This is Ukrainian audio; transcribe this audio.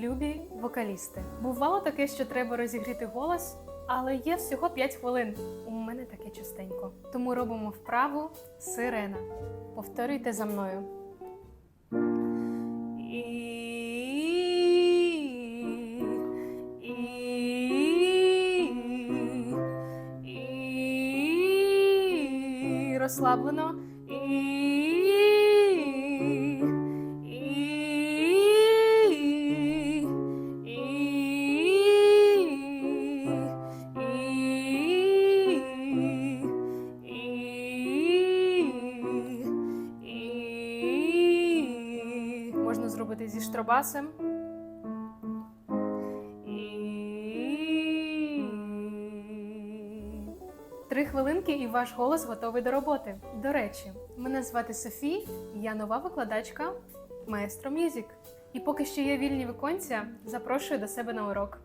любі вокалісти. Бувало таке, що треба розігріти голос, але є всього 5 хвилин. У мене таке частенько. Тому робимо вправу сирена. Повторюйте за мною. І, розслаблено. І, можна зробити зі штробасом. І... Три хвилинки, і ваш голос готовий до роботи. До речі, мене звати Софі, я нова викладачка Маестро Мюзік. І поки що є вільні віконця, запрошую до себе на урок.